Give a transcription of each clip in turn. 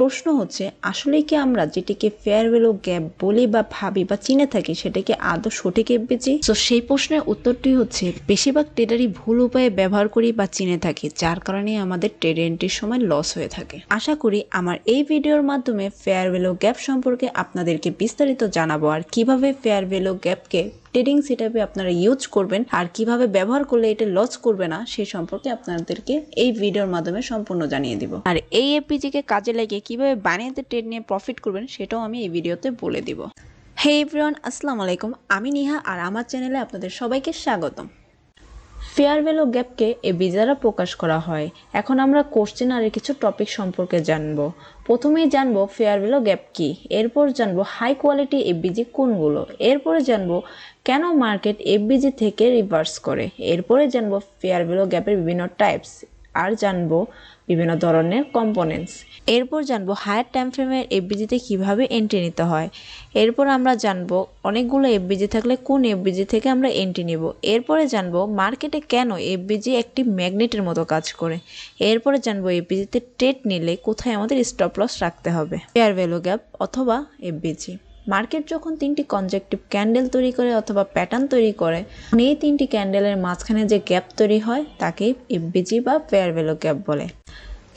প্রশ্ন হচ্ছে আসলে কি আমরা যেটিকে ফেয়ারওয়েল ও গ্যাপ বলি বা ভাবি বা চিনে থাকি, সেটাকে আদৌ সঠিক এফবিজি তো সেই প্রশ্নের উত্তরটি হচ্ছে, বেশিরভাগ ট্রেডারই ভুল উপায়ে ব্যবহার করি বা চিনে থাকি, যার কারণে আমাদের ট্রেড এন্ট্রির সময় লস হয়ে থাকে। আশা করি আমার এই ভিডিওর মাধ্যমে ফেয়ারওয়েল ও গ্যাপ সম্পর্কে আপনাদেরকে বিস্তারিত জানাব, আর কীভাবে ফেয়ারওয়েল ও গ্যাপকে ট্রেডিং সেটআপে আপনারা ইউজ করবেন আর কীভাবে ব্যবহার করলে এটা লস করবে না সেই সম্পর্কে আপনাদেরকে এই ভিডিওর মাধ্যমে সম্পূর্ণ জানিয়ে দিব। আর এই এপিজিকে কাজে লাগিয়ে কীভাবে বানিয়েতে ট্রেড নিয়ে প্রফিট করবেন, সেটাও আমি এই ভিডিওতে বলে দিব। হে এভরিওয়ান আসসালামু আলাইকুম। আমি নিহা আর আমার চ্যানেলে আপনাদের সবাইকে স্বাগতম। ফেয়ারওয়েল ও গ্যাপকে এ দ্বারা প্রকাশ করা হয়। এখন আমরা কোশ্চেন আর কিছু টপিক সম্পর্কে জানব। প্রথমেই জানব ফেয়ারওয়েল ও গ্যাপ কি। এরপর জানব হাই কোয়ালিটি এফবিজি কোনগুলো। এরপরে জানব কেন মার্কেট এফবিজি থেকে রিভার্স করে। এরপরে জানব ফেয়ারওয়েল ও গ্যাপের বিভিন্ন টাইপস আর জানব বিভিন্ন ধরনের কম্পোনেন্টস এরপর জানব হায়ার টাইম ফ্রেমের এফবিজিতে কীভাবে এন্ট্রি নিতে হয়। এরপর আমরা জানব অনেকগুলো এফবিজি থাকলে কোন এফবিজি থেকে আমরা এন্ট্রি নিব। এরপরে জানব মার্কেটে কেন এফবিজি একটি ম্যাগনেটের মতো কাজ করে। এরপরে জানব এফবিজিতে ট্রেড নিলে কোথায় আমাদের স্টপ লস রাখতে হবে। ফেয়ার ভ্যালু গ্যাপ অথবা এফবিজি মার্কেট যখন তিনটি কনজেক্টিভ ক্যান্ডেল তৈরি করে অথবা প্যাটার্ন তৈরি করে এই তিনটি ক্যান্ডেলের মাঝখানে যে গ্যাপ তৈরি হয় তাকে এফবিজি বা ফেয়ার ভ্যালু গ্যাপ বলে।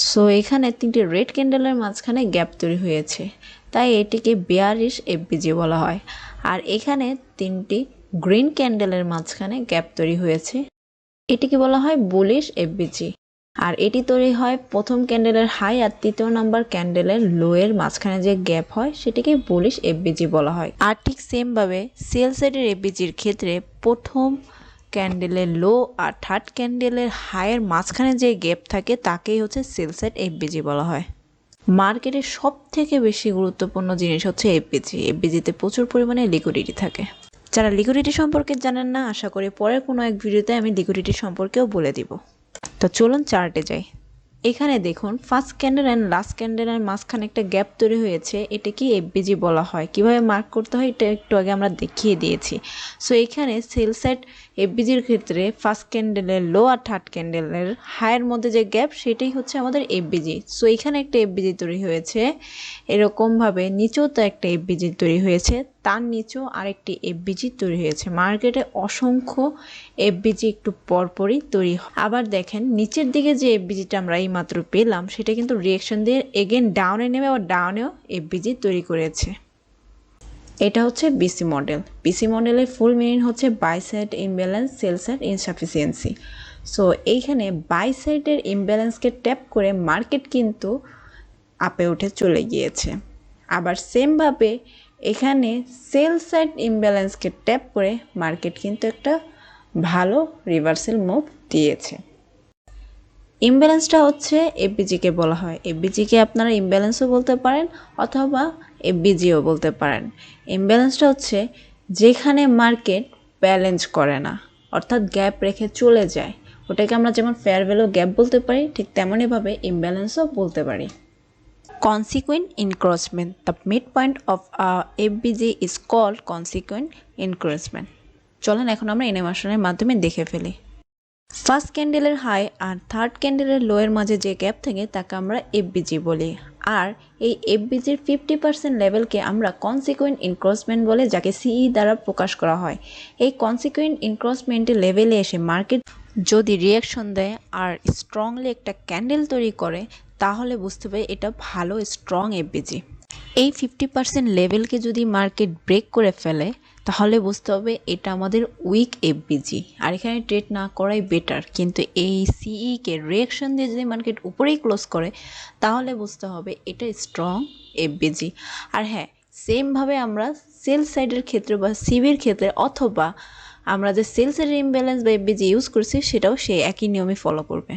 সো এখানে তিনটি রেড ক্যান্ডেলের মাঝখানে গ্যাপ তৈরি হয়েছে। তাই এটিকে বেয়ারিশ এফবিজি বলা হয়। আর এখানে তিনটি গ্রিন ক্যান্ডেলের মাঝখানে গ্যাপ তৈরি হয়েছে। এটিকে বলা হয় বুলিশ এফবিজি আর এটি তৈরি হয় প্রথম ক্যান্ডেলের হাই আর তৃতীয় নাম্বার ক্যান্ডেলের লো এর মাঝখানে যে গ্যাপ হয়, সেটিকে বুলিশ এফবিজি বলা হয়। আর ঠিক সেমভাবে সেল সাইডের এফবিজির ক্ষেত্রে প্রথম ক্যান্ডেলের লো আর থার্ড ক্যান্ডেলের হাইয়ের মাঝখানে যে গ্যাপ থাকে, তাকেই হচ্ছে সেল সাইড এফবিজি বলা হয়। মার্কেটে সব থেকে বেশি গুরুত্বপূর্ণ জিনিস হচ্ছে এফবিজি। এফবিজিতে প্রচুর পরিমাণে লিকুইডিটি থাকে। যারা লিকুইডিটি সম্পর্কে জানেন না, আশা করি পরের কোনো এক ভিডিওতে আমি লিকুইডিটি সম্পর্কেও বলে দিব। তো চলুন চার্টে যাই। এখানে দেখুন ফার্স্ট ক্যান্ডেল অ্যান্ড লাস্ট ক্যান্ডেলের মাঝখানে একটা গ্যাপ তৈরি হয়েছে। এটা কি এফবিজি বলা হয়। কীভাবে মার্ক করতে হয় এটা একটু আগে আমরা দেখিয়ে দিয়েছি। সো এখানে সেল সাইড এফবিজির ক্ষেত্রে ফার্স্ট ক্যান্ডেলের লো আর থার্ড ক্যান্ডেলের হায়ের মধ্যে যে গ্যাপ সেটাই হচ্ছে আমাদের এফবিজি সো এখানে একটা এফবিজি তৈরি হয়েছে। এরকমভাবে নিচেও তো একটা এফবিজি তৈরি হয়েছে। তার নিচেও আরেকটি এফবিজি তৈরি হয়েছে। মার্কেটে অসংখ্য এফবিজি একটু পরপরই তৈরি হয়। আবার দেখেন, নিচের দিকে যে এফবিজিটা আমরা এই মাত্র পেলাম, সেটা কিন্তু রিয়েকশন দিয়ে এগেন ডাউনে নেমে আবার ডাউনেও এফবিজি তৈরি করেছে। এটা হচ্ছে বিসি মডেল বিসি মডেলের ফুল মিনিং হচ্ছে buy side imbalance sell side insufficiency so এইখানে বাই সাইডের ইমব্যালেন্সকে ট্যাপ করে মার্কেট কিন্তু আপে উঠে চলে গিয়েছে। আবার সেমভাবে এখানে সেল সাইড ইমব্যালেন্সকে ট্যাপ করে মার্কেট কিন্তু একটা ভালো রিভার্সাল মুভ দিয়েছে। ইমব্যালেন্সটা হচ্ছে এফবিজিকে বলা হয়। এফবিজিকে আপনারা ইমব্যালেন্সও বলতে পারেন অথবা এফবিজিও বলতে পারেন। ইমব্যালেন্সটা হচ্ছে যেখানে মার্কেট ব্যালেন্স করে না, অর্থাৎ গ্যাপ রেখে চলে যায়। ওটাকে আমরা যেমন ফেয়ার ভ্যালু গ্যাপ বলতে পারি, ঠিক তেমনইভাবে ইমব্যালেন্সও বলতে পারি। Consequent encroachment, the midpoint of a fbg is called consequent encroachment চলেন এখন আমরা অ্যানিমেশনের মাধ্যমে দেখে ফেলি। ফার্স্ট ক্যান্ডেলের হাই আর থার্ড ক্যান্ডেলের লোয়ের মাঝে যে গ্যাপ থাকে, তাকে আমরা এফবিজি বলি। আর এই এফবিজির ফিফটি পার্সেন্ট লেভেলকে আমরা কনসিকুয়েন্ট ইনক্রসমেন্ট বলে, যাকে সিই দ্বারা প্রকাশ করা হয়। এই কনসিকুয়েন্ট ইনক্রসমেন্টের লেভেলে এসে মার্কেট যদি রিয়াকশন দেয় আর স্ট্রংলি একটা ক্যান্ডেল তৈরি করে, তাহলে বুঝতে পারি এটা ভালো স্ট্রং এফবিজি এই ফিফটি পার্সেন্ট লেভেলকে যদি মার্কেট ব্রেক করে ফেলে তাহলে বুঝতে হবে এটা আমাদের উইক এফবিজি আর এখানে ট্রেড না করাই বেটার কিন্তু এই সিইকে রিয়াকশন দিয়ে যদি মার্কেট উপরেই ক্লোজ করে, তাহলে বুঝতে হবে এটা স্ট্রং এফবিজি আর হ্যাঁ সেমভাবে আমরা সেল সাইডের ক্ষেত্রে বা সিবির ক্ষেত্রে অথবা আমরা যে সেল সাইডের ইমব্যালেন্স বা এফবিজি ইউজ করছি, সেটাও সেই একই নিয়মে ফলো করবে।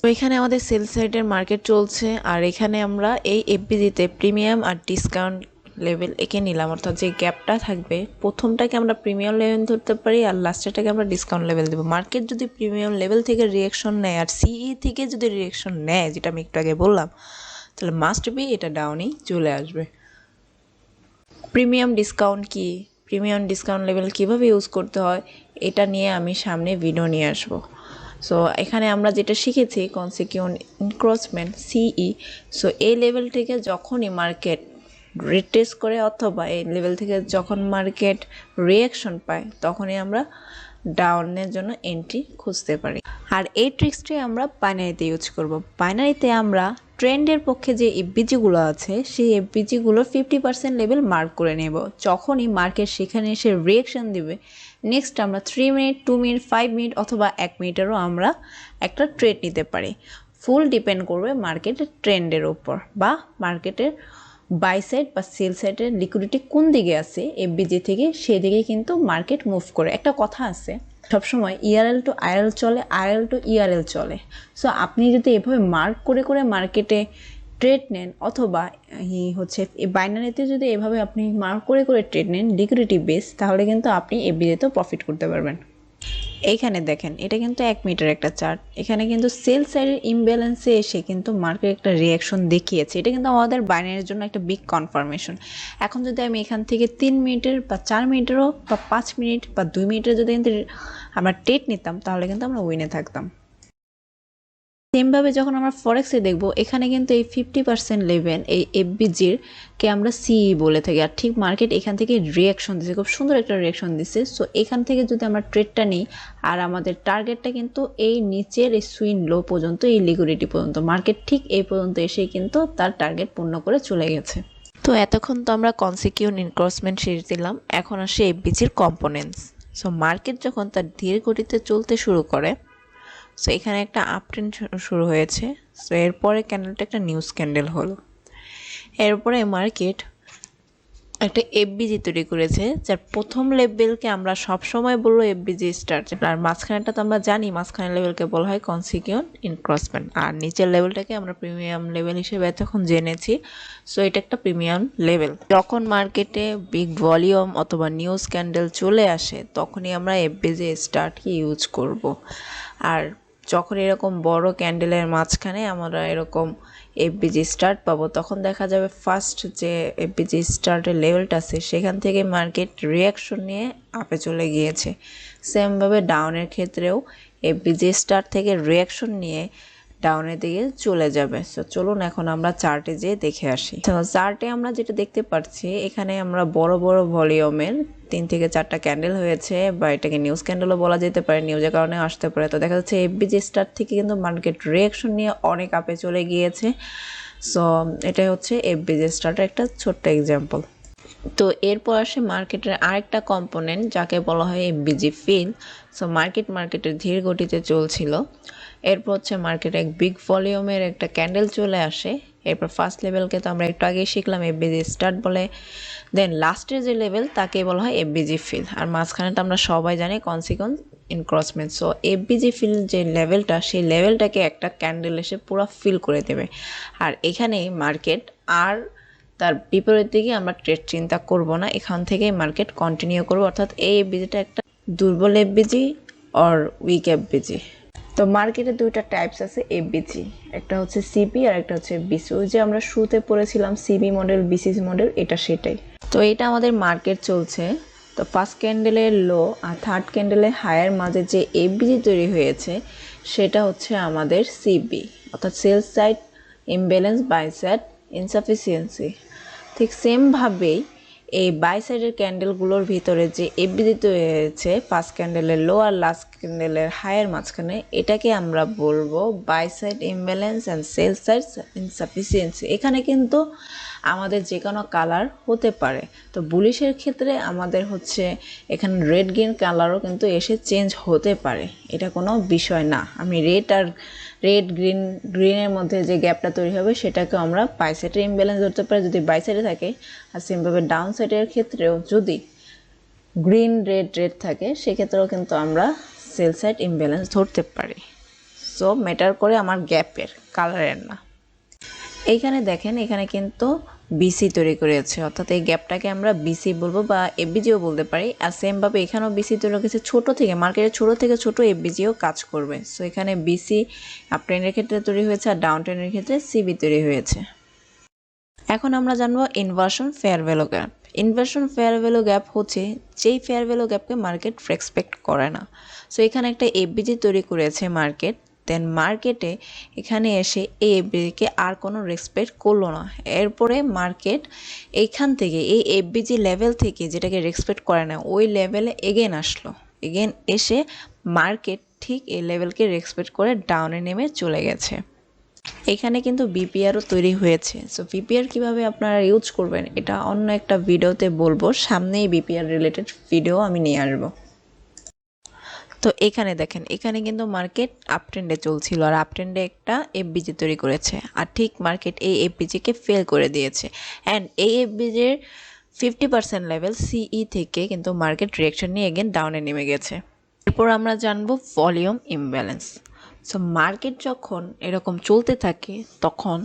তো এখানে আমাদের সেল সাইডের মার্কেট চলছে, আর এখানে আমরা এই এফবিজিতে প্রিমিয়াম আর ডিসকাউন্ট লেভেল এঁকে নিলাম। অর্থাৎ যে গ্যাপটা থাকবে, প্রথমটাকে আমরা প্রিমিয়াম লেভেল ধরতে পারি আর লাস্টেরটাকে আমরা ডিসকাউন্ট লেভেল দেবো। মার্কেট যদি প্রিমিয়াম লেভেল থেকে রিয়েকশন নেয় আর সিই থেকে যদি রিয়েকশন নেয়, যেটা আমি একটু আগে বললাম, তাহলে মাস্ট বি এটা ডাউনেই চলে আসবে। প্রিমিয়াম ডিসকাউন্ট কি? প্রিমিয়াম ডিসকাউন্ট লেভেল কীভাবে ইউজ করতে হয়? এটা নিয়ে আমি সামনে ভিডিও নিয়ে আসব। সো এখানে আমরা যেটা শিখেছি কনসিকিউন ইনক্রসমেন্ট সিই সো এই লেভেল থেকে যখনই মার্কেট রিটেস্ট করে অথবা এই লেভেল থেকে যখন মার্কেট রিয়াকশন পায়, তখনই আমরা ডাউনের জন্য এন্ট্রি খুঁজতে পারি। আর এই ট্রিক্সটি আমরা বাইনারিতে ইউজ করব। বাইনারিতে আমরা ট্রেন্ডের পক্ষে যে এফবিজিগুলো আছে, সেই এফবিজিগুলোর ফিফটি পার্সেন্ট লেভেল মার্ক করে নেব। যখনই মার্কেট সেখানে এসে রিয়েকশন দিবে নেক্সট আমরা three minute two minute five minute অথবা এক মিনিটেরও আমরা একটা ট্রেড নিতে পারি। ফুল ডিপেন্ড করবে মার্কেটের ট্রেন্ডের ওপর বা মার্কেটের বাই সাইড বা সেল সাইডের লিকুইডিটি কোন দিকে আছে এফবিজি থেকে সেদিকে কিন্তু মার্কেট মুভ করে। একটা কথা আছে, সবসময় ইআরএল টু আইএল চলে আইএল টু ইআরএল চলে। সো আপনি যদি এভাবে মার্ক করে করে মার্কেটে ট্রেড নেন অথবা হচ্ছে বাইনারিতে যদি এভাবে আপনি মার্ক করে করে ট্রেড নেন লিকুইডিটি বেস তাহলে কিন্তু আপনি এফবিজিতেও প্রফিট করতে পারবেন। এইখানে দেখেন, এটা কিন্তু এক মিটার একটা চার্ট। এখানে কিন্তু সেল সাইডের ইমব্যালেন্সে এসে কিন্তু মার্কেট একটা রিয়াকশন দেখিয়েছে। এটা কিন্তু আমাদের বাইনারির জন্য একটা বিগ কনফার্মেশন এখন যদি আমি এখান থেকে তিন মিনিটের বা চার মিনিটেরও বা পাঁচ মিনিট বা দুই মিনিটের যদি কিন্তু আমরা টেট নিতাম, তাহলে কিন্তু আমরা উইনে থাকতাম। সেমভাবে যখন আমরা ফরেক্সে দেখব, এখানে কিন্তু এই ফিফটি পার্সেন্ট লেভেল এই এফবিজির কে আমরা সিই বলে থাকি। আর ঠিক মার্কেট এখান থেকে রিয়াকশন দিচ্ছে খুব সুন্দর একটা রিয়াকশন দিচ্ছে সো এখান থেকে যদি আমরা ট্রেডটা নিই, আর আমাদের টার্গেটটা কিন্তু এই নিচের, এই সুইন লো পর্যন্ত, এই লিকুইডিটি পর্যন্ত মার্কেট ঠিক এই পর্যন্ত এসেই কিন্তু তার টার্গেট পূর্ণ করে চলে গেছে। তো এতক্ষণ তো আমরা কনসিকিউন ইনক্রসমেন্ট শেষ দিলাম, এখন আসে এফবিজির কম্পোনেন্টস সো মার্কেট যখন তার ধীর গতিতে চলতে শুরু করে সো এখানে একটা আপ ট্রেন্ড শুরু হয়েছে। সো এরপরে ক্যান্ডেলটা একটা নিউজ ক্যান্ডেল হলো। এরপরে মার্কেট একটা এফবিজি তৈরি করেছে, যার প্রথম লেভেলকে আমরা সব সময় বলব এফবিজি স্টার্ট আর মাঝখানেটা তো আমরা জানি, মাঝখানের লেভেলকে বলা হয় কনসিকিউন ইনক্রসমেন্ট আর নিচের লেভেলটাকে আমরা প্রিমিয়াম লেভেল হিসেবে এতক্ষণ জেনেছি। সো এটা একটা প্রিমিয়াম লেভেল যখন মার্কেটে বিগ ভলিউম অথবা নিউজ ক্যান্ডেল চলে আসে, তখনই আমরা এফবিজি স্টার্টকে ইউজ করব। আর যখন এরকম বড় ক্যান্ডেলের মাঝখানে আমরা এরকম এফবিজি স্টার্ট পাবো, তখন দেখা যাবে ফার্স্ট যে এফবিজি স্টার্টের লেভেলটা আছে, সেখান থেকে মার্কেট রিয়াকশন নিয়ে আপে চলে গিয়েছে। সেমভাবে ডাউনের ক্ষেত্রেও এফবিজি স্টার্ট থেকে রিয়াকশন নিয়ে ডাউনের দিকে চলে যাবে। সো চলুন এখন আমরা চার্টে যেয়ে দেখে আসি। তো চার্টে আমরা যেটা দেখতে পাচ্ছি এখানে আমরা বড় বড় ভলিউমের তিন থেকে চারটা ক্যান্ডেল হয়েছে, বা এটাকে নিউজ ক্যান্ডেলও বলা যেতে পারে নিউজের কারণে আসতে পারে। তো দেখা যাচ্ছে এফবিজি স্টার্ট থেকে কিন্তু মার্কেট রিয়াকশন নিয়ে অনেক আপে চলে গিয়েছে। সো এটাই হচ্ছে এফবিজি স্টার্টের একটা ছোট্ট এক্সাম্পল তো এরপর আসে মার্কেটের আরেকটা কম্পোনেন্ট যাকে বলা হয় এফবিজি ফিল সো মার্কেট মার্কেটের ধীর গতিতে চলছিল। এরপর হচ্ছে মার্কেটে এক বিগ ভলিউমের একটা ক্যান্ডেল চলে আসে। এরপর ফার্স্ট লেভেলকে তো আমরা একটু আগেই শিখলাম এফবিজি স্টার্ট বলে। দেন লাস্টের যে লেভেল তাকে বলা হয় এফবিজি ফিল আর মাঝখানেটা আমরা সবাই জানি consequence encroachment so FVG fill যে লেভেলটা সেই লেভেলটাকে একটা ক্যান্ডেল এসে পুরো ফিল করে দেবে। আর এখানেই মার্কেট আর তার বিপরীত দিকে আমরা ট্রেড চিন্তা করব না, এখান থেকেই মার্কেট কন্টিনিউ করব। অর্থাৎ এই এফবিজিটা একটা দুর্বল এফবিজি অর উইক এফবিজি তো মার্কেটে দুইটা টাইপস আছে এফবিজি একটা হচ্ছে সিপি আর একটা হচ্ছে বিসি ওই যে আমরা শুরুতে পড়েছিলাম সিবি মডেল বিসিসি মডেল এটা সেটাই। তো এটা আমাদের মার্কেট চলছে। তো ফার্স্ট ক্যান্ডেলের লো আর থার্ড ক্যান্ডেলের হায়ার মাঝে যে এফবিজি তৈরি হয়েছে, সেটা হচ্ছে আমাদের সিবি অর্থাৎ sell side imbalance buy side insufficiency ঠিক সেমভাবেই এই বাই সাইডের ক্যান্ডেলগুলোর ভিতরে যে এফবিজি তৈরি হয়েছে, ফার্স্ট ক্যান্ডেলের লো আর লাস্ট ক্যান্ডেলের হায়ার মাঝখানে, এটাকে আমরা বলব buy side imbalance and sell side insufficiency এখানে কিন্তু আমাদের যে কোনো কালার হতে পারে। তো বুলিশের ক্ষেত্রে আমাদের হচ্ছে এখানে রেড গ্রিন কালারও কিন্তু এসে চেঞ্জ হতে পারে। এটা কোনো বিষয় না। আমি রেড আর রেড, গ্রিন, গ্রিনের মধ্যে যে গ্যাপটা তৈরি হবে সেটাকে আমরা বাইসাইডের ইমব্যালেন্স ধরতে পারি। যদি বাই সাইডে থাকে আর সেমভাবে ডাউন সাইডের ক্ষেত্রেও যদি গ্রিন, রেড রেড থাকে, সেক্ষেত্রেও কিন্তু আমরা সেল সাইড ইমব্যালেন্স ধরতে পারি। সো ম্যাটার করে আমার গ্যাপের কালারের না। এইখানে দেখেন, এখানে কিন্তু বিসি তৈরি করেছে। অর্থাৎ এই গ্যাপটাকে আমরা বিসি বলব বা এফবিজিও বলতে পারি। আর সেমভাবে এখানেও বিসি তৈরি করেছে ছোটো থেকে মার্কেটে ছোটো থেকে ছোট এফবিজিও কাজ করবে। সো এখানে বিসি আপ ট্রেনের ক্ষেত্রে তৈরি হয়েছে আর ডাউন ট্রেনের ক্ষেত্রে সিবি তৈরি হয়েছে। এখন আমরা জানব inversion fair value gap inversion fair value gap হচ্ছে যেই ফেয়ার ভ্যালু গ্যাপকে মার্কেট রেসপেক্ট করে না। সো এখানে একটা এফবিজি তৈরি করেছে মার্কেট দেন মার্কেটে এখানে এসে এই এফবিজিকে আর কোনো রেসপেক্ট করল না। এরপরে মার্কেট এইখান থেকে, এই এফবিজি লেভেল থেকে যেটাকে রেসপেক্ট করে না, ওই লেভেলে এগেন আসলো। এগেন এসে মার্কেট ঠিক এই লেভেলকে রেসপেক্ট করে ডাউনে নেমে চলে গেছে। এখানে কিন্তু বিপিআরও তৈরি হয়েছে। সো বিপিআর কীভাবে আপনারা ইউজ করবেন, এটা অন্য একটা ভিডিওতে বলব। সামনেই বিপিআর রিলেটেড ভিডিও আমি নিয়ে আসব। তো এখানে দেখেন, এখানে কিন্তু মার্কেট আপ ট্রেন্ডে চলছিল আর আপ ট্রেন্ডে একটা এফবিজি তৈরি করেছে। আর ঠিক মার্কেট এই এফবিজিকে ফেল করে দিয়েছে। অ্যান্ড এই এফবিজির ফিফটি পার্সেন্ট লেভেল সিই থেকে কিন্তু মার্কেট রিয়েকশন নিয়ে এগেন ডাউনে নেমে গেছে। এরপর আমরা জানব ভলিউম ইমব্যালেন্স সো মার্কেট যখন এরকম চলতে থাকে, তখন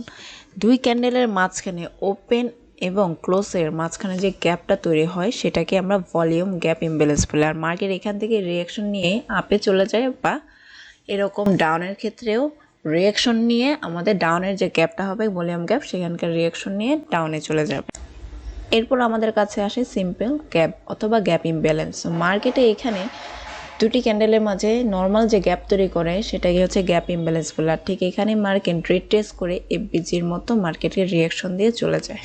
দুই ক্যান্ডেলের মাঝখানে ওপেন এবং ক্লোজের মাঝখানে যে গ্যাপটা তৈরি হয়, সেটাকে আমরা ভলিউম গ্যাপ ইমব্যালেন্স বলি। আর মার্কেট এখান থেকে রিয়াকশন নিয়ে আপে চলে যায় বা এরকম ডাউনের ক্ষেত্রেও রিয়াকশন নিয়ে আমাদের ডাউনের যে গ্যাপটা হবে, ভলিউম গ্যাপ, সেখানকার রিয়াকশন নিয়ে ডাউনে চলে যাবে। এরপর আমাদের কাছে আসে সিম্পল গ্যাপ অথবা গ্যাপ ইমব্যালেন্স। মার্কেটে এখানে দুটি ক্যান্ডেলের মাঝে নর্মাল যে গ্যাপ তৈরি করে, সেটাকে হচ্ছে গ্যাপ ইমব্যালেন্স বলে। আর ঠিক এখানে মার্কেট রিট্রেস করে এফবিজির মতো মার্কেটের রিয়াকশন দিয়ে চলে যায়।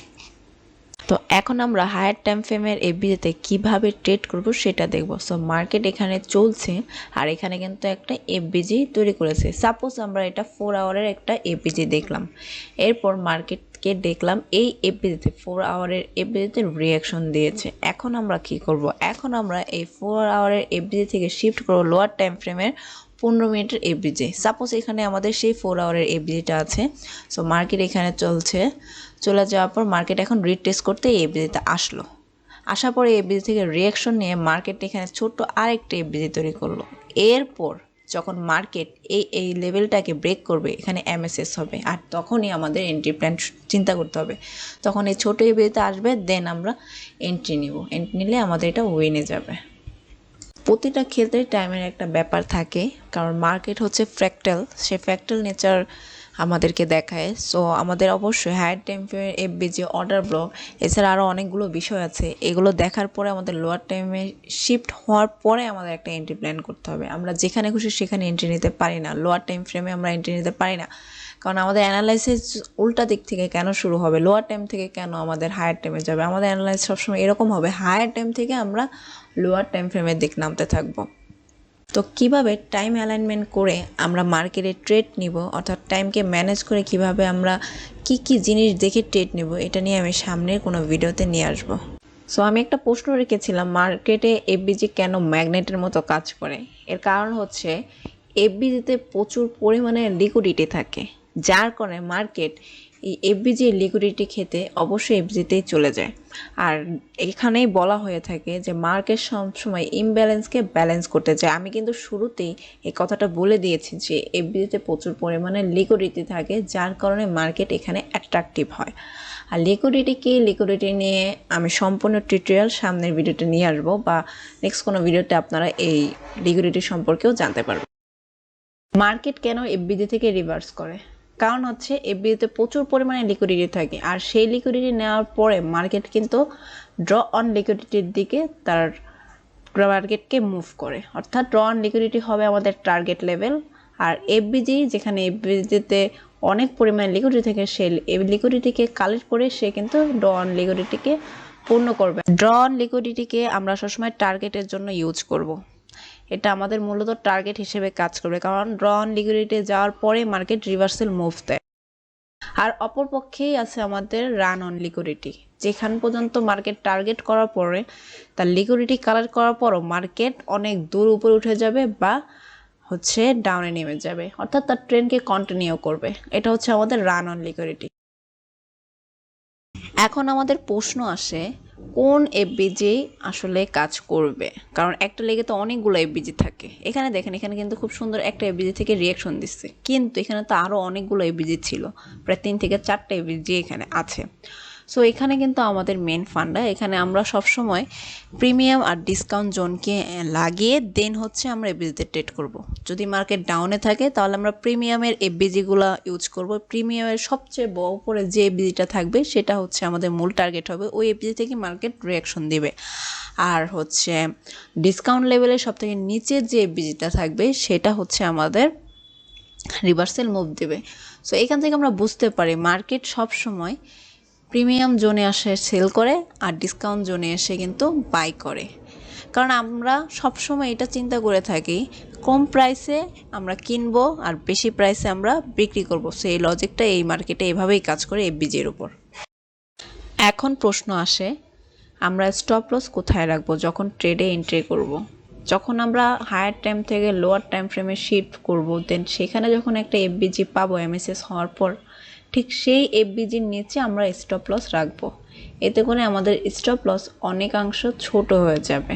তো এখন আমরা হায়ার টাইম ফ্রেমের এফবিজিতে কীভাবে ট্রেড করব সেটা দেখব। সো মার্কেট এখানে চলছে আর এখানে কিন্তু একটা এফবিজি তৈরি করেছে। সাপোজ আমরা এটা ফোর আওয়ারের একটা এফবিজি দেখলাম। এরপর মার্কেটকে দেখলাম, এই এফবিজিতে ফোর আওয়ারের এফবিজিতে রিয়াকশন দিয়েছে। এখন আমরা কি করব? এখন আমরা এই ফোর আওয়ারের এফবিজি থেকে শিফট করব লোয়ার টাইম ফ্রেমের পনেরো মিনিটের এফবিজি সাপোজ এখানে আমাদের সেই ফোর আওয়ারের এফবিজিটা আছে। সো মার্কেট এখানে চলছে। চলে যাওয়ার পর মার্কেট এখন রিটেস্ট করতে এই এফবিজিতে আসলো। আসার পরে এফবিজি থেকে রিয়াকশন নিয়ে মার্কেট এখানে ছোট্ট আরেকটা এফবিজি তৈরি করল। এরপর যখন মার্কেট এই এই লেভেলটাকে ব্রেক করবে, এখানে এমএসএস হবে। আর তখনই আমাদের এন্ট্রি প্ল্যান চিন্তা করতে হবে। তখন এই ছোটো এফবিজিতে আসবে দেন আমরা এন্ট্রি নিব। এন্ট্রি নিলে আমাদের এটা উইনে যাবে। প্রতিটা ক্ষেত্রে টাইমের একটা ব্যাপার থাকে। কারণ মার্কেট হচ্ছে ফ্র্যাক্টাল সে ফ্র্যাক্টাল নেচার আমাদেরকে দেখায়। সো আমাদের অবশ্যই হায়ার টাইমের এফবিজি অর্ডার ব্লক এছাড়া আরও অনেকগুলো বিষয় আছে। এগুলো দেখার পরে আমাদের লোয়ার টাইমে শিফট হওয়ার পরে আমাদের একটা এন্ট্রি প্ল্যান করতে হবে। আমরা যেখানে খুশি সেখানে এন্ট্রি নিতে পারি না। লোয়ার টাইম ফ্রেমে আমরা এন্ট্রি নিতে পারি না। কারণ আমাদের অ্যানালাইসিস উল্টা দিক থেকে কেন শুরু হবে? লোয়ার টাইম থেকে কেন আমাদের হায়ার টাইমে যাবে? আমাদের অ্যানালাইসিস সবসময় এরকম হবে। হায়ার টাইম থেকে আমরা লোয়ার টাইম ফ্রেমের দিক নামতে থাকব। তো কীভাবে টাইম অ্যালাইনমেন্ট করে আমরা মার্কেটে ট্রেড নিব, অর্থাৎ টাইমকে ম্যানেজ করে কীভাবে আমরা কি কি জিনিস দেখে ট্রেড নিব, এটা নিয়ে আমি সামনের কোনো ভিডিওতে নিয়ে আসব। সো আমি একটা প্রশ্ন রেখেছিলাম মার্কেটে এফবিজি কেন ম্যাগনেটের মতো কাজ করে? এর কারণ হচ্ছে এফবিজিতে প্রচুর পরিমাণে লিকুইডিটি থাকে, যার কারণে মার্কেট এই এফবিজি লিকুইডিটি খেতে অবশ্যই এফবিজিতেই চলে যায়। আর এখানেই বলা হয়ে থাকে যে মার্কেট সবসময় ইমব্যালেন্সকে ব্যালেন্স করতে চায়। আমি কিন্তু শুরুতেই এই কথাটা বলে দিয়েছি যে এফবিজিতে প্রচুর পরিমাণে লিকুইডিটি থাকে, যার কারণে মার্কেট এখানে অ্যাট্রাকটিভ হয়। আর লিকুইডিটি কি? লিকুইডিটি নিয়ে আমি সম্পূর্ণ টিউটোরিয়াল সামনের ভিডিওতে নিয়ে আসব বা নেক্সট কোনো ভিডিওতে আপনারা এই লিকুইডিটি সম্পর্কেও জানতে পারবেন। মার্কেট কেন এফবিজি থেকে রিভার্স করে? কারণ হচ্ছে এফবিতে প্রচুর পরিমাণে লিকুইডিটি থাকে। আর সেই লিকুইডিটি নেওয়ার পরে মার্কেট কিন্তু ড্র অন লিকুইডিটির দিকে তার টার্গেটকে মুভ করে। অর্থাৎ ড্র অন লিকুইডিটি হবে আমাদের টার্গেট লেভেল আর এফবিজি যেখানে এফবিজিতে অনেক পরিমাণে লিকুইডিটি থাকে, সে লিকুইডিটিকে কালেক্ট করে সে কিন্তু ড্র অন লিকুইডিটিকে পূর্ণ করবে। ড্র অন লিকুইডিটিকে আমরা সবসময় টার্গেটের জন্য ইউজ করব। এটা আমাদের মূলত টার্গেট হিসেবে কাজ করবে। কারণ ড্র অন লিকুইডিটি যাওয়ার পরে মার্কেট রিভার্সাল মুভ দেয় আর অপর পক্ষেই আছে আমাদের রান অন লিকুইডিটি যেখান পর্যন্ত মার্কেট টার্গেট করার পরে, তার লিকুইডিটি কালেক্ট করার পরও মার্কেট অনেক দূর উপরে উঠে যাবে বা হচ্ছে ডাউনে নেমে যাবে। অর্থাৎ তার ট্রেনকে কন্টিনিউ করবে। এটা হচ্ছে আমাদের রান অন লিকুইডিটি এখন আমাদের প্রশ্ন আসে কোন এফবিজি আসলে কাজ করবে? কারণ একটা লেগে তো অনেকগুলো এফবিজি থাকে। এখানে দেখেন, এখানে কিন্তু খুব সুন্দর একটা এফবিজি থেকে রিয়াকশন দিচ্ছে। কিন্তু এখানে তো আরও অনেকগুলো এফবিজি ছিল। প্রায় তিন থেকে চারটে এফবিজি এখানে আছে। সো এখানে কিন্তু আমাদের মেন ফান্ডা এখানে আমরা সবসময় প্রিমিয়াম আর ডিসকাউন্ট জোনকে লাগিয়ে দেন হচ্ছে আমরা এফবিজিতে ট্রেড করব। যদি মার্কেট ডাউনে থাকে, তাহলে আমরা প্রিমিয়ামের এফবিজিগুলো ইউজ করব। প্রিমিয়ামের সবচেয়ে বড় উপরে যে এফবিজিটা থাকবে, সেটা হচ্ছে আমাদের মূল টার্গেট হবে। ওই এফবিজি থেকে মার্কেট রিয়াকশন দেবে। আর হচ্ছে ডিসকাউন্ট লেভেলের সব থেকে নিচের যে এফবিজিটা থাকবে, সেটা হচ্ছে আমাদের রিভার্সাল মুভ দেবে। সো এখান থেকে আমরা বুঝতে পারি মার্কেট সব সময় প্রিমিয়াম জোনে আসে সেল করে আর ডিসকাউন্ট জোনে এসে কিন্তু বাই করে। কারণ আমরা সব সময় এটা চিন্তা করে থাকি, কম প্রাইসে আমরা কিনবো আর বেশি প্রাইসে আমরা বিক্রি করব। সেই লজিকটা এই মার্কেটে এভাবেই কাজ করে এফবিজির উপর। এখন প্রশ্ন আসে, আমরা স্টপ লস কোথায় রাখব যখন ট্রেডে এন্ট্রি করব। যখন আমরা হায়ার টাইম থেকে লোয়ার টাইম ফ্রেমে শিফট করব দেন সেখানে যখন একটা এফবিজি পাবো এমএসএস হওয়ার পর ঠিক সেই এফবিজির নিচে আমরা স্টপ লস রাখব। এতে করে আমাদের স্টপ লস অনেকাংশ ছোট হয়ে যাবে।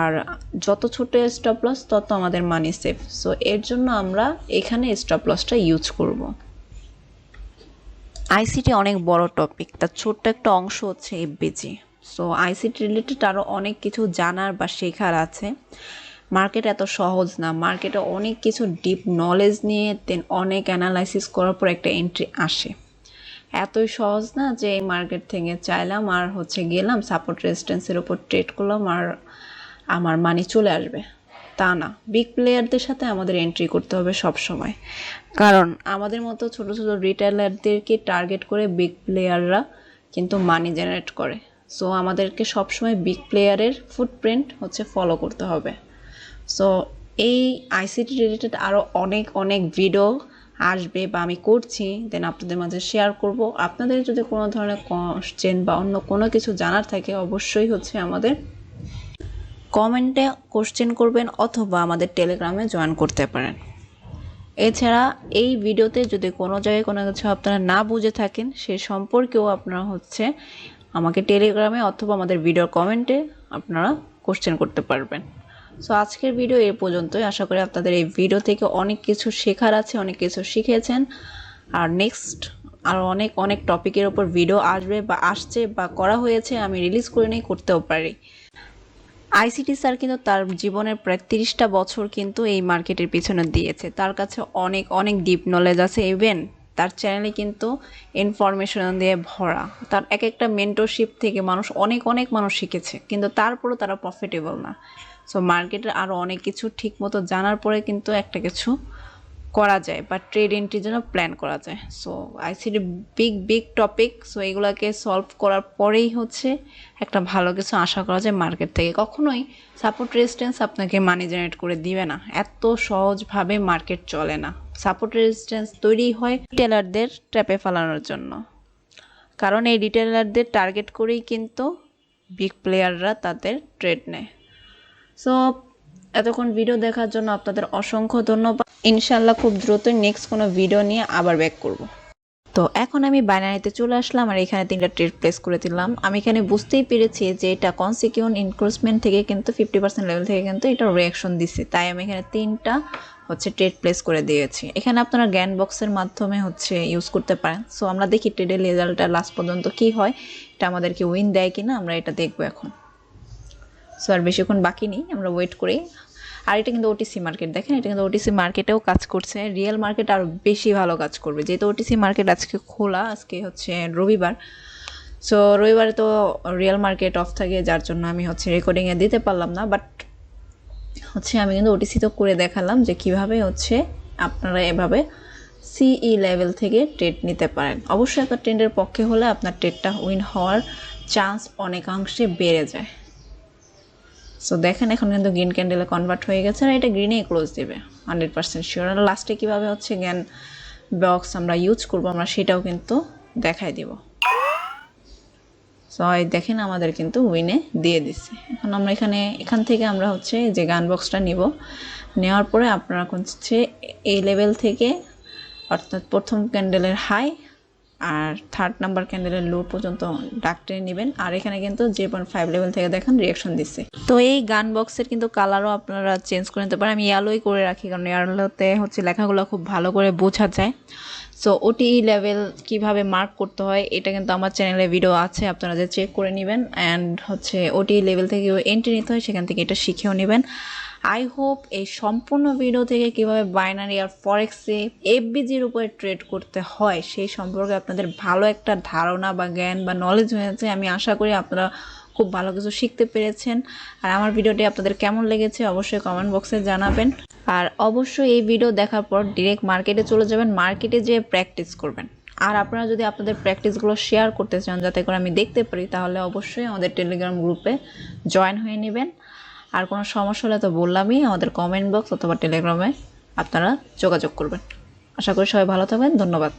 আর যত ছোট স্টপ লস তত আমাদের মানি সেফ সো এর জন্য আমরা এখানে স্টপ লসটা ইউজ করব। আইসিটি অনেক বড় টপিক তার ছোট্ট একটা অংশ হচ্ছে এফবিজি সো আইসিটি রিলেটেড আরও অনেক কিছু জানার বা শেখার আছে। মার্কেট এত সহজ না। মার্কেটে অনেক কিছু ডিপ নলেজ নিয়ে দেন অনেক অ্যানালাইসিস করার পর একটা এন্ট্রি আসে। এতই সহজ না যে এই মার্কেট থেকে চাইলাম আর হচ্ছে গেলাম সাপোর্ট রেজিস্ট্যান্সের উপর ট্রেড করলাম আর আমার মানি চলে আসবে। তা না। বিগ প্লেয়ারদের সাথে আমাদের এন্ট্রি করতে হবে সব সময়। কারণ আমাদের মতো ছোট ছোট রিটেলারদেরকে টার্গেট করে বিগ প্লেয়াররা কিন্তু মানি জেনারেট করে। সো আমাদেরকে সবসময় বিগ প্লেয়ারের ফুটপ্রিন্ট হচ্ছে ফলো করতে হবে। সো এই আইসিটি রিলেটেড আরও অনেক অনেক ভিডিও আসবে বা আমি করছি দেন আপনাদের মাঝে শেয়ার করব। আপনাদের যদি কোনো ধরনের কোশ্চেন বা অন্য কোনো কিছু জানার থাকে, অবশ্যই হচ্ছে আমাদের কমেন্টে কোশ্চেন করবেন অথবা আমাদের টেলিগ্রামে জয়েন করতে পারেন। এছাড়া এই ভিডিওতে যদি কোনো জায়গায় কোনো কিছু আপনারা না বুঝে থাকেন, সে সম্পর্কেও আপনারা হচ্ছে আমাকে টেলিগ্রামে অথবা আমাদের ভিডিওর কমেন্টে আপনারা কোশ্চেন করতে পারবেন। সো আজকের ভিডিও এ পর্যন্তই। আশা করি আপনাদের এই ভিডিও থেকে অনেক কিছু শেখার আছে, অনেক কিছু শিখেছেন। আর নেক্সট আরও অনেক অনেক টপিকের ওপর ভিডিও আসবে বা আসছে বা করা হয়েছে, আমি রিলিজ করে নিয়ে করতেও পারি। আইসিটি স্যার কিন্তু তার জীবনের প্রায় তিরিশটা বছর কিন্তু এই মার্কেটের পিছনে দিয়েছে। তার কাছে অনেক অনেক ডিপ নলেজ আছে। ইভেন তার চ্যানেলে কিন্তু ইনফরমেশন দিয়ে ভরা। তার এক একটা মেন্টরশিপ থেকে মানুষ অনেক অনেক মানুষ শিখেছে। কিন্তু তারপরও তারা প্রফিটেবল না। সো মার্কেটের আরও অনেক কিছু ঠিক মতো জানার পরে কিন্তু একটা কিছু করা যায় বা ট্রেড এন্ট্রির জন্য প্ল্যান করা যায়। So I ICT big big topic so এগুলোকে সলভ করার পরেই হচ্ছে একটা ভালো কিছু আশা করা যায় মার্কেট থেকে। কখনোই সাপোর্ট রেজিস্ট্যান্স আপনাকে মানি জেনারেট করে দিবে না। এত সহজভাবে মার্কেট চলে না। সাপোর্ট রেজিস্ট্যান্স তৈরি হয় রিটেলারদের ট্র্যাপে ফেলানোর জন্য। কারণ এই রিটেলারদের টার্গেট করেই কিন্তু বিগ প্লেয়াররা তাদের ট্রেড নেয়। সো এতক্ষণ ভিডিও দেখার জন্য আপনাদের অসংখ্য ধন্যবাদ। ইনশাল্লাহ খুব দ্রুতই নেক্সট কোনো ভিডিও নিয়ে আবার ব্যাক করব। তো এখন আমি বাইনারিতে চলে আসলাম আর এখানে তিনটা ট্রেড প্লেস করে দিলাম। আমি এখানে বুঝতেই পেরেছি যে এটা কনসিকিউন ইনক্রোচমেন্ট থেকে কিন্তু ফিফটি পার্সেন্ট লেভেল থেকে কিন্তু এটা রিয়াকশন দিচ্ছে তাই আমি এখানে তিনটা হচ্ছে ট্রেড প্লেস করে দিয়েছি। এখানে আপনারা জ্ঞান বক্সের মাধ্যমে হচ্ছে ইউজ করতে পারেন। সো আমরা দেখি ট্রেডের রেজাল্টটা লাস্ট পর্যন্ত কি হয়, এটা আমাদেরকে উইন দেয় কিনা, আমরা এটা দেখব এখন। সো আর বেশিক্ষণ বাকি নেই, আমরা ওয়েট করি। আর এটা কিন্তু ওটিসি মার্কেট দেখেন? এটা কিন্তু ওটিসি মার্কেটেও কাজ করছে। রিয়েল মার্কেট আরও বেশি ভালো কাজ করবে। যেহেতু ওটিসি মার্কেট আজকে খোলা, আজকে হচ্ছে রবিবার। সো রবিবারে তো রিয়েল মার্কেট অফ থাকে, যার জন্য আমি হচ্ছে রেকর্ডিংয়ে দিতে পারলাম না। বাট হচ্ছে আমি কিন্তু ওটিসি তো করে দেখালাম যে কীভাবে হচ্ছে আপনারা এভাবে সিই লেভেল থেকে ট্রেড নিতে পারেন। অবশ্যই একটা ট্রেন্ডের পক্ষে হলে আপনার ট্রেডটা উইন হওয়ার চান্স অনেকাংশে বেড়ে যায়। সো দেখেন এখন কিন্তু গ্রিন ক্যান্ডেলে কনভার্ট হয়ে গেছে আর এটা গ্রিনেই ক্লোজ দেবে হান্ড্রেড পার্সেন্ট শিওর আর লাস্টে কীভাবে হচ্ছে জ্ঞান বক্স আমরা ইউজ করব, আমরা সেটাও কিন্তু দেখাই দিব। সো দেখেন আমাদের কিন্তু উইনে দিয়ে দিচ্ছে। এখন আমরা এখানে, এখান থেকে আমরা হচ্ছে যে গান বক্সটা নিব। নেওয়ার পরে আপনারা হচ্ছে এই লেভেল থেকে অর্থাৎ প্রথম ক্যান্ডেলের হাই আর থার্ড নাম্বার ক্যান্ডেলের লো পর্যন্ত ডাকটে নেবেন। আর এখানে কিন্তু জিরো পয়েন্ট ফাইভ লেভেল থেকে দেখেন রিয়াকশন দিচ্ছে তো এই গান বক্সের কিন্তু কালারও আপনারা চেঞ্জ করে নিতে পারেন। আমি ইয়ালোই করে রাখি, কারণ ইয়ালোতে হচ্ছে লেখাগুলো খুব ভালো করে বোঝা যায়। সো ওটি লেভেল কীভাবে মার্ক করতে হয়, এটা কিন্তু আমার চ্যানেলে ভিডিও আছে, আপনারা যে চেক করে নেবেন। অ্যান্ড হচ্ছে ওটি লেভেল থেকে এন্ট্রি নিতে হয়, সেখান থেকে এটা শিখেও নেবেন। আই হোপ এই সম্পূর্ণ ভিডিও থেকে কীভাবে বাইনারি আর ফরেক্সে এফবিজির উপরে ট্রেড করতে হয়, সেই সম্পর্কে আপনাদের ভালো একটা ধারণা বা জ্ঞান বা নলেজ হয়েছে, আমি আশা করি আপনারা খুব ভালো কিছু শিখতে পেরেছেন। আর আমার ভিডিওটি আপনাদের কেমন লেগেছে অবশ্যই কমেন্ট বক্সে জানাবেন। আর অবশ্যই এই ভিডিও দেখার পর ডিরেক্ট মার্কেটে চলে যাবেন মার্কেটে যেয়ে প্র্যাকটিস করবেন। আর আপনারা যদি আপনাদের প্র্যাকটিসগুলো শেয়ার করতে চান, যাতে করে আমি দেখতে পারি, তাহলে অবশ্যই আমাদের টেলিগ্রাম গ্রুপে জয়েন হয়ে নেবেন। আর কোনো সমস্যা হলে তো বললামই, আমাদের কমেন্ট বক্স অথবা টেলিগ্রামে আপনারা যোগাযোগ করবেন। আশা করি সবাই ভালো থাকবেন, ধন্যবাদ।